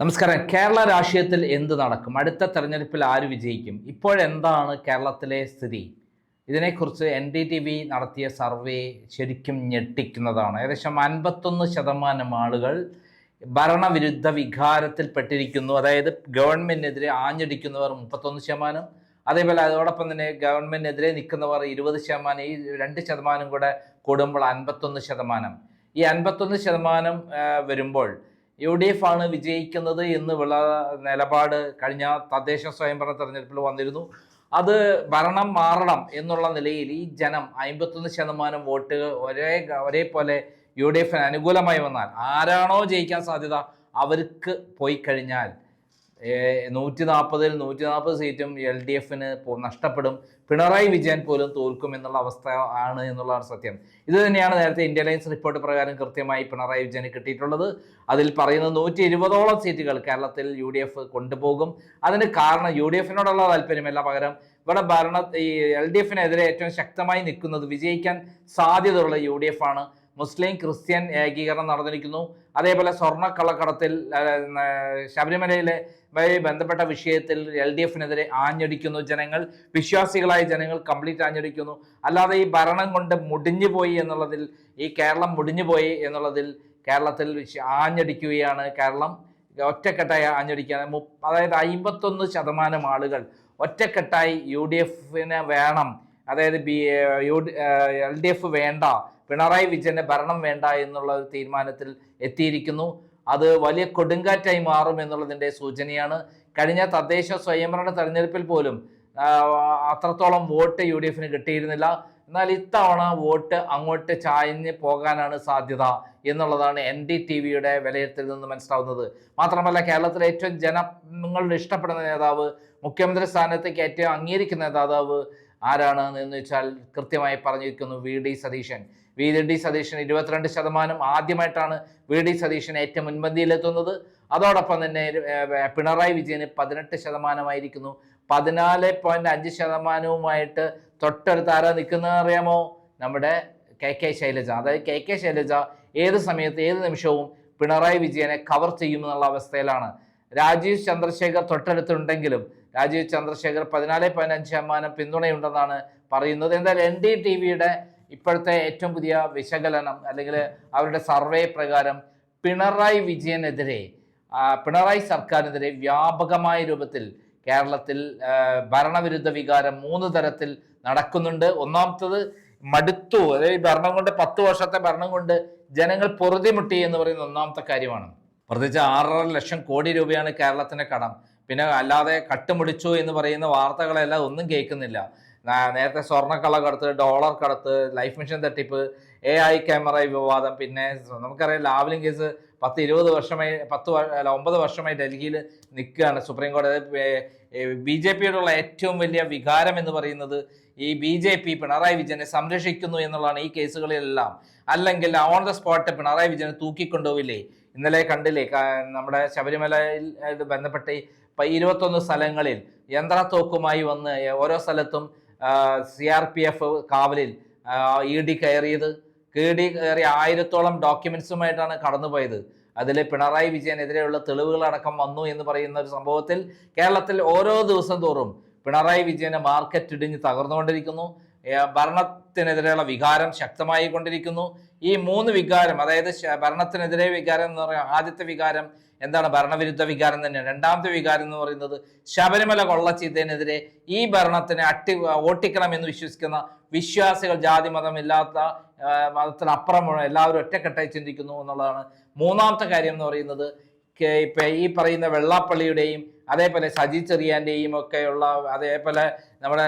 നമസ്കാരം. കേരള രാഷ്ട്രീയത്തിൽ എന്ത് നടക്കും? അടുത്ത തെരഞ്ഞെടുപ്പിൽ ആര് വിജയിക്കും? ഇപ്പോഴെന്താണ് കേരളത്തിലെ സ്ഥിതി? ഇതിനെക്കുറിച്ച് എൻ ഡി ടി വി നടത്തിയ സർവേ ശരിക്കും ഞെട്ടിക്കുന്നതാണ്. ഏകദേശം അൻപത്തൊന്ന് ശതമാനം ആളുകൾ ഭരണവിരുദ്ധ വികാരത്തിൽപ്പെട്ടിരിക്കുന്നു. അതായത് ഗവൺമെന്റിനെതിരെ ആഞ്ഞടിക്കുന്നവർ മുപ്പത്തൊന്ന് ശതമാനം. അതേപോലെ അതോടൊപ്പം തന്നെ ഗവൺമെന്റിനെതിരെ നിൽക്കുന്നവർ ഇരുപത് ശതമാനം. ഈ രണ്ട് ശതമാനം കൂടെ കൂടുമ്പോൾ അൻപത്തൊന്ന് ശതമാനം. ഈ അൻപത്തൊന്ന് ശതമാനം വരുമ്പോൾ യു ഡി എഫ് ആണ് വിജയിക്കുന്നത് എന്ന് വിള നിലപാട് കഴിഞ്ഞ തദ്ദേശ സ്വയംഭരണ തെരഞ്ഞെടുപ്പിൽ വന്നിരുന്നു. അത് ഭരണം മാറണം എന്നുള്ള നിലയിൽ ഈ ജനം അമ്പത്തൊന്ന് ശതമാനം വോട്ട് ഒരേ ഒരേപോലെ യു ഡി എഫിന് അനുകൂലമായി വന്നാൽ ആരാണോ ജയിക്കാൻ സാധ്യത അവർക്ക് പോയി കഴിഞ്ഞാൽ. നൂറ്റി നാൽപ്പതിൽ നൂറ്റി നാൽപ്പത് സീറ്റും എൽ ഡി എഫിന് നഷ്ടപ്പെടും. പിണറായി വിജയൻ പോലും തോൽക്കും എന്നുള്ള അവസ്ഥ ആണ് എന്നുള്ളതാണ് സത്യം. ഇത് തന്നെയാണ് നേരത്തെ ഇന്ത്യ ലൈൻസ് റിപ്പോർട്ട് പ്രകാരം കൃത്യമായി പിണറായി വിജയന് കിട്ടിയിട്ടുള്ളത്. അതിൽ പറയുന്ന നൂറ്റി ഇരുപതോളം സീറ്റുകൾ കേരളത്തിൽ യു ഡി എഫ് കൊണ്ടുപോകും. അതിന് കാരണം യു ഡി എഫിനോടുള്ള താല്പര്യമല്ല പകരം ഇവിടെ ഭരണ ഈ എൽ ഡി എഫിനെതിരെ ഏറ്റവും ശക്തമായി നിൽക്കുന്നത് വിജയിക്കാൻ സാധ്യതയുള്ള യു ഡി എഫ് ആണ് മുസ്ലിം ക്രിസ്ത്യൻ ഏകീകരണം നടന്നിരിക്കുന്നു. അതേപോലെ സ്വർണ കള്ളക്കടത്തിൽ ആ, ആ, ശബരിമലയിലെ ബന്ധപ്പെട്ട വിഷയത്തിൽ എൽ ഡി എഫിനെതിരെ ആഞ്ഞടിക്കുന്നു ജനങ്ങൾ. വിശ്വാസികളായ ജനങ്ങൾ കംപ്ലീറ്റ് ആഞ്ഞടിക്കുന്നു. അല്ലാതെ ഈ ഭരണം കൊണ്ട് മുടിഞ്ഞു പോയി എന്നുള്ളതിൽ ഈ കേരളം മുടിഞ്ഞു പോയി എന്നുള്ളതിൽ കേരളത്തിൽ ആഞ്ഞടിക്കുകയാണ് കേരളം. ഒറ്റക്കെട്ടായി ആഞ്ഞടിക്കുകയാണ്. അതായത് അമ്പത്തൊന്ന് ശതമാനം ആളുകൾ ഒറ്റക്കെട്ടായി യു ഡി എഫിന് വേണം അതായത് B U L D F വേണ്ട പിണറായി വിജയന്റെ ഭരണം വേണ്ട എന്നുള്ള ഒരു തീരുമാനത്തിൽ എത്തിയിരിക്കുന്നു. അത് വലിയ കൊടുങ്കാറ്റായി മാറും എന്നുള്ളതിന്റെ സൂചനയാണ്. കഴിഞ്ഞ തദ്ദേശ സ്വയംഭരണ തെരഞ്ഞെടുപ്പിൽ പോലും അത്രത്തോളം വോട്ട് യു ഡി എഫിന് കിട്ടിയിരുന്നില്ല. എന്നാൽ ഇത്തവണ വോട്ട് അങ്ങോട്ട് ചായഞ്ഞ് പോകാനാണ് സാധ്യത എന്നുള്ളതാണ് എൻ ഡി ടി വിയുടെ വിലയിരുത്തലിൽ നിന്ന് മനസ്സിലാവുന്നത്. മാത്രമല്ല കേരളത്തിലെ ഏറ്റവും ജനങ്ങളുടെ ഇഷ്ടപ്പെടുന്ന നേതാവ് മുഖ്യമന്ത്രി സ്ഥാനത്തേക്ക് ഏറ്റവും അംഗീകരിക്കുന്ന നേതാവ് ആരാണ് എന്ന് വെച്ചാൽ കൃത്യമായി പറഞ്ഞിരിക്കുന്നു V D Satheesan. V D Satheesan ഇരുപത്തിരണ്ട് ശതമാനം ആദ്യമായിട്ടാണ് വി ഡി സതീശൻ ഏറ്റവും മുൻപന്തിയിലെത്തുന്നത്. അതോടൊപ്പം തന്നെ പിണറായി വിജയന് പതിനെട്ട് ശതമാനമായിരിക്കുന്നു. പതിനാല് പോയിന്റ് അഞ്ച് ശതമാനവുമായിട്ട് തൊട്ടടുത്ത് ആരാ നിൽക്കുന്നതെന്ന് അറിയാമോ? നമ്മുടെ കെ കെ ശൈലജ. അതായത് കെ കെ ശൈലജ ഏത് സമയത്ത് ഏത് നിമിഷവും പിണറായി വിജയനെ കവർ ചെയ്യുമെന്നുള്ള അവസ്ഥയിലാണ്. രാജീവ് ചന്ദ്രശേഖർ തൊട്ടടുത്തുണ്ടെങ്കിലും രാജീവ് ചന്ദ്രശേഖർ പതിനാല് പതിനഞ്ച് ശതമാനം പിന്തുണയുണ്ടെന്നാണ് പറയുന്നത്. എന്തായാലും എൻ ഡി ടി വിയുടെ ഇപ്പോഴത്തെ ഏറ്റവും പുതിയ വിശകലനം അല്ലെങ്കിൽ അവരുടെ സർവേ പ്രകാരം പിണറായി വിജയനെതിരെ പിണറായി സർക്കാരിനെതിരെ വ്യാപകമായ രൂപത്തിൽ കേരളത്തിൽ ഭരണവിരുദ്ധ വികാരം മൂന്ന് തരത്തിൽ നടക്കുന്നുണ്ട്. ഒന്നാമത്തത് മടുത്തു. അതായത് ഭരണം കൊണ്ട് പത്ത് വർഷത്തെ ഭരണം കൊണ്ട് ജനങ്ങൾ പൊറുതിമുട്ടി എന്ന് പറയുന്ന ഒന്നാമത്തെ കാര്യമാണ്. പ്രത്യേകിച്ച് ആറര ലക്ഷം കോടി രൂപയാണ് കേരളത്തിന്റെ കടം. പിന്നെ അല്ലാതെ കട്ടുമുടിച്ചു എന്ന് പറയുന്ന വാർത്തകളെല്ലാം ഒന്നും കേൾക്കുന്നില്ല. നേരത്തെ സ്വർണക്കള്ള കടത്ത് ഡോളർ കടത്ത് ലൈഫ് മിഷൻ തട്ടിപ്പ് എ ഐ ക്യാമറ വിവാദം പിന്നെ നമുക്കറിയാം ലാവലിംഗ് കേസ് പത്ത് ഇരുപത് വർഷമായി പത്ത് അല്ല ഒമ്പത് വർഷമായി ഡൽഹിയിൽ നിൽക്കുകയാണ് സുപ്രീം കോടതി ബി ജെ പിയോടുള്ള ഏറ്റവും വലിയ വികാരം എന്ന് പറയുന്നത് ഈ ബി ജെ പി പിണറായി വിജയനെ സംരക്ഷിക്കുന്നു എന്നുള്ളതാണ് ഈ കേസുകളിലെല്ലാം. അല്ലെങ്കിൽ ഓൺ ദ സ്പോട്ട് പിണറായി വിജയനെ തൂക്കിക്കൊണ്ടുപോയില്ലേ ഇന്നലെ കണ്ടില്ലേ നമ്മുടെ ശബരിമലയിൽ ബന്ധപ്പെട്ട് ഇരുപത്തൊന്ന് സ്ഥലങ്ങളിൽ യന്ത്രത്തോക്കുമായി വന്ന് ഓരോ സ്ഥലത്തും സി ആർ പി എഫ് കാവലിൽ ഇ ഡി കയറിയത്. കീടി കയറി ആയിരത്തോളം ഡോക്യുമെന്റ്സുമായിട്ടാണ് കടന്നുപോയത്. അതിൽ പിണറായി വിജയനെതിരെയുള്ള തെളിവുകളടക്കം വന്നു എന്ന് പറയുന്ന ഒരു സംഭവത്തിൽ കേരളത്തിൽ ഓരോ ദിവസം തോറും പിണറായി വിജയനെ മാർക്കറ്റ് ഇടിഞ്ഞ് തകർന്നുകൊണ്ടിരിക്കുന്നു. ഭരണത്തിനെതിരെയുള്ള വികാരം ശക്തമായി കൊണ്ടിരിക്കുന്നു ഈ മൂന്ന് വികാരം അതായത് ഭരണത്തിനെതിരെ വികാരം എന്ന് പറയുന്നത് ആദ്യത്തെ വികാരം എന്താണ്? ഭരണവിരുദ്ധ വികാരം തന്നെയാണ്. രണ്ടാമത്തെ വികാരം എന്ന് പറയുന്നത് ശബരിമല കൊള്ളച്ചീത്തതിനെതിരെ ഈ ഭരണത്തിനെ അട്ടി ഓട്ടിക്കണം എന്ന് വിശ്വസിക്കുന്ന വിശ്വാസികൾ ജാതി മതമില്ലാത്ത ആ, മതത്തിനപ്പുറമുള്ള എല്ലാവരും ഒറ്റക്കെട്ടായി ചിന്തിക്കുന്നു എന്നുള്ളതാണ് മൂന്നാമത്തെ കാര്യം എന്ന് പറയുന്നത് ഇപ്പൊ ഈ പറയുന്ന വെള്ളാപ്പള്ളിയുടെയും അതേപോലെ സജി ചെറിയാന്റെയും ഒക്കെയുള്ള അതേപോലെ നമ്മുടെ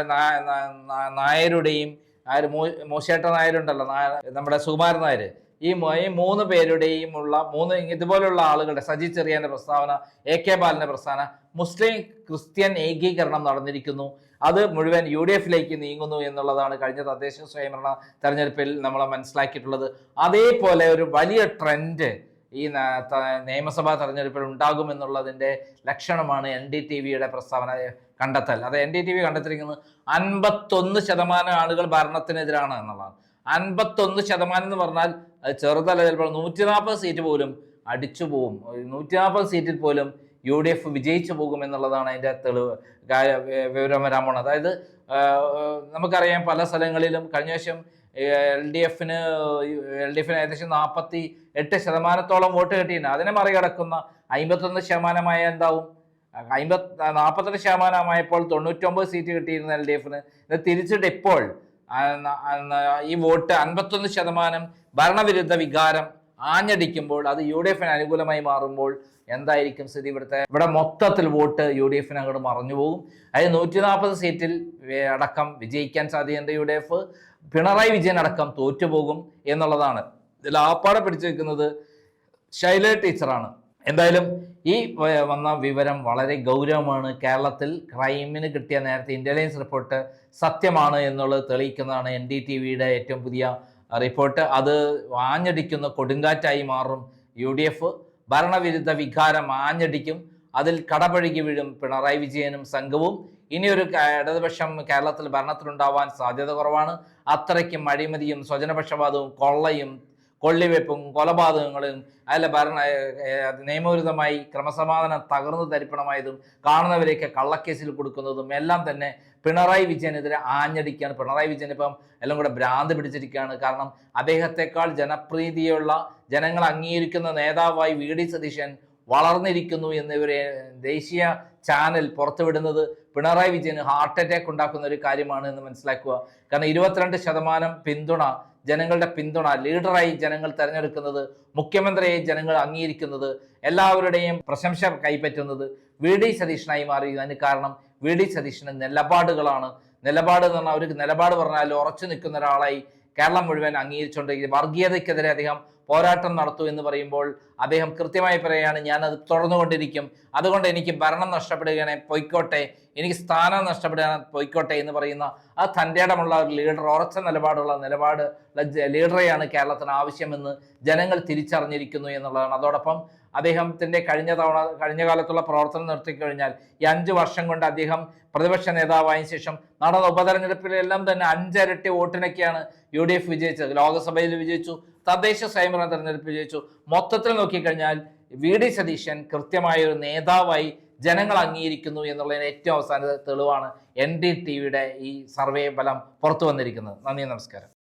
നായരുടെയും ആര് മൂശേട്ട നായരുണ്ടല്ലോ നായ- നമ്മുടെ സുകുമാരൻ നായർ ഈ മൂന്ന് പേരുടെയും ഉള്ള മൂന്ന് ഇതുപോലുള്ള ആളുകളുടെ സജി ചെറിയാന്റെ പ്രസ്താവന എ കെ ബാലന്റെ പ്രസ്താവന മുസ്ലിം ക്രിസ്ത്യൻ ഏകീകരണം നടന്നിരിക്കുന്നു. അത് മുഴുവൻ യു ഡി എഫിലേക്ക് നീങ്ങുന്നു എന്നുള്ളതാണ് കഴിഞ്ഞ തദ്ദേശ സ്വയംഭരണ തെരഞ്ഞെടുപ്പിൽ നമ്മൾ മനസ്സിലാക്കിയിട്ടുള്ളത്. അതേപോലെ ഒരു വലിയ ട്രെൻഡ് ഈ നിയമസഭാ തെരഞ്ഞെടുപ്പിൽ ഉണ്ടാകുമെന്നുള്ളതിന്റെ ലക്ഷണമാണ് എൻ ഡി ടി വിയുടെ പ്രസ്താവന കണ്ടെത്തൽ. അത് എൻ ഡി ടി വി കണ്ടെത്തിയിരിക്കുന്നത് അൻപത്തൊന്ന് ശതമാനം ആളുകൾ ഭരണത്തിനെതിരാണ് എന്നുള്ളതാണ്. അൻപത്തൊന്ന് ശതമാനം എന്ന് പറഞ്ഞാൽ ചെറുതല്ല ചിലപ്പോൾ നൂറ്റി നാൽപ്പത് സീറ്റ് പോലും അടിച്ചു പോകും. നൂറ്റി നാൽപ്പത് സീറ്റിൽ പോലും യു ഡി എഫ് വിജയിച്ചു പോകും എന്നുള്ളതാണ് അതിന്റെ തെളിവ് വിവരം വരാൻ പോണത്. അതായത് നമുക്കറിയാം പല സ്ഥലങ്ങളിലും കഴിഞ്ഞ വർഷം എൽ ഡി എഫിന് എൽ ഡി എഫിന് ഏകദേശം നാൽപ്പത്തി എട്ട് ശതമാനത്തോളം വോട്ട് കിട്ടിയിട്ടുണ്ട്. അതിനെ മറികടക്കുന്ന അമ്പത്തൊന്ന് ശതമാനമായ എന്താവും? അമ്പത് നാൽപ്പത്തെട്ട് ശതമാനമായപ്പോൾ തൊണ്ണൂറ്റൊമ്പത് സീറ്റ് കിട്ടിയിരുന്ന എൽ ഡി എഫിന്. ഇത് തിരിച്ചിട്ട് ഇപ്പോൾ ഈ വോട്ട് അൻപത്തൊന്ന് ശതമാനം ഭരണവിരുദ്ധ വികാരം ആഞ്ഞടിക്കുമ്പോൾ അത് യു ഡി എഫിന് അനുകൂലമായി മാറുമ്പോൾ എന്തായിരിക്കും സ്ഥിതി? ഇവിടുത്തെ ഇവിടെ മൊത്തത്തിൽ വോട്ട് യു ഡി എഫിന് അങ്ങോട്ട് മറഞ്ഞു പോകും അതായത് നൂറ്റി നാൽപ്പത് സീറ്റിൽ അടക്കം വിജയിക്കാൻ സാധ്യതയുണ്ട് U D F. Pinarayi Vijayan അടക്കം തോറ്റുപോകും എന്നുള്ളതാണ്. ഇതിൽ ആപ്പാടെ പിടിച്ചു വെക്കുന്നത് ശൈല ടീച്ചറാണ്. എന്തായാലും ഈ വന്ന വിവരം വളരെ ഗൗരവമാണ്. കേരളത്തിൽ ക്രൈമിന് കിട്ടിയ നേരത്തെ ഇന്റലിജൻസ് റിപ്പോർട്ട് സത്യമാണ് എന്നുള്ളത് തെളിയിക്കുന്നതാണ് എൻ ഡി ടി വിയുടെ ഏറ്റവും പുതിയ റിപ്പോർട്ട് അത് ആഞ്ഞടിക്കുന്ന കൊടുങ്കാറ്റായി മാറും യു ഡി എഫ്. ഭരണവിരുദ്ധ വികാരം ആഞ്ഞടിക്കും. അതിൽ കടപഴകി വീഴും പിണറായി വിജയനും സംഘവും. ഇനിയൊരു ഇടതുപക്ഷം കേരളത്തിൽ ഭരണത്തിലുണ്ടാവാൻ സാധ്യത കുറവാണ്. അത്രയ്ക്കും അഴിമതിയും സ്വജനപക്ഷപാതവും കൊള്ളയും കൊള്ളിവെപ്പും കൊലപാതകങ്ങളും അതിലെ ഭരണ നിയമവിരുദ്ധമായി ക്രമസമാധാനം തകർന്നു തരിപ്പണമായതും കാണുന്നവരെയൊക്കെ കള്ളക്കേസിൽ കൊടുക്കുന്നതും എല്ലാം തന്നെ പിണറായി വിജയനെതിരെ ആഞ്ഞടിക്കുകയാണ്. പിണറായി വിജയൻ ഇപ്പം എല്ലാം കൂടെ ഭ്രാന്ത് പിടിച്ചിരിക്കുകയാണ്. കാരണം അദ്ദേഹത്തെക്കാൾ ജനപ്രീതിയുള്ള ജനങ്ങൾ അംഗീകരിക്കുന്ന നേതാവായി വി. ഡി. സതീശൻ വളർന്നിരിക്കുന്നു എന്നിവരെ ദേശീയ ചാനൽ പുറത്തുവിടുന്നത് പിണറായി വിജയന് ഹാർട്ട് അറ്റാക്ക് ഉണ്ടാക്കുന്ന ഒരു കാര്യമാണ് എന്ന് മനസ്സിലാക്കുക. കാരണം ഇരുപത്തിരണ്ട് ശതമാനം പിന്തുണ ജനങ്ങളുടെ പിന്തുണ ലീഡറായി ജനങ്ങൾ തെരഞ്ഞെടുക്കുന്നത് മുഖ്യമന്ത്രിയെ ജനങ്ങൾ അംഗീകരിക്കുന്നത് എല്ലാവരുടെയും പ്രശംസ കൈപ്പറ്റുന്നത് വി ഡി സതീശനായി മാറി അതിന് കാരണം വി ഡി സതീശന് നിലപാടുകളാണ്. നിലപാട് എന്ന് പറഞ്ഞാൽ ഒരു നിലപാട് പറഞ്ഞാൽ ഉറച്ചു നിൽക്കുന്ന ഒരാളായി കേരളം മുഴുവൻ അംഗീകരിച്ചുകൊണ്ടിരിക്കുന്നത് വർഗീയതയ്ക്കെതിരെ അദ്ദേഹം പോരാട്ടം നടത്തൂ എന്ന് പറയുമ്പോൾ അദ്ദേഹം കൃത്യമായി പറയുകയാണ് ഞാൻ അത് തുടർന്നുകൊണ്ടിരിക്കും. അതുകൊണ്ട് എനിക്ക് ഭരണം നഷ്ടപ്പെടുകയാണെ പൊയ്ക്കോട്ടെ. എനിക്ക് സ്ഥാനം നഷ്ടപ്പെടുകയാണ് പൊയ്ക്കോട്ടെ എന്ന് പറയുന്ന ആ തന്റെ ഒരു ലീഡർ ഉറച്ച നിലപാടുള്ള നിലപാട് ലീഡറെയാണ് കേരളത്തിന് ആവശ്യമെന്ന് ജനങ്ങൾ തിരിച്ചറിഞ്ഞിരിക്കുന്നു എന്നുള്ളതാണ്. അതോടൊപ്പം അദ്ദേഹത്തിന്റെ കഴിഞ്ഞ തവണ കഴിഞ്ഞ കാലത്തുള്ള പ്രവർത്തനം നിർത്തിക്കഴിഞ്ഞാൽ ഈ അഞ്ച് വർഷം കൊണ്ട് അദ്ദേഹം പ്രതിപക്ഷ നേതാവായതിനു ശേഷം നടന്ന ഉപതെരഞ്ഞെടുപ്പിലെല്ലാം തന്നെ അഞ്ചരട്ടി വോട്ടിനൊക്കെയാണ് യു ഡി എഫ് വിജയിച്ചത്. ലോക്സഭയിൽ വിജയിച്ചു തദ്ദേശ സ്വയംഭരണ തെരഞ്ഞെടുപ്പ് വിജയിച്ചു. മൊത്തത്തിൽ നോക്കിക്കഴിഞ്ഞാൽ വി ഡി സതീശൻ കൃത്യമായ ഒരു നേതാവായി ജനങ്ങൾ അംഗീകരിക്കുന്നു എന്നുള്ളതിന് ഏറ്റവും അവസാന തെളിവാണ് എൻ ഡി ടി വിയുടെ ഈ സർവേ ഫലം പുറത്തു വന്നിരിക്കുന്നത്. നന്ദി നമസ്കാരം.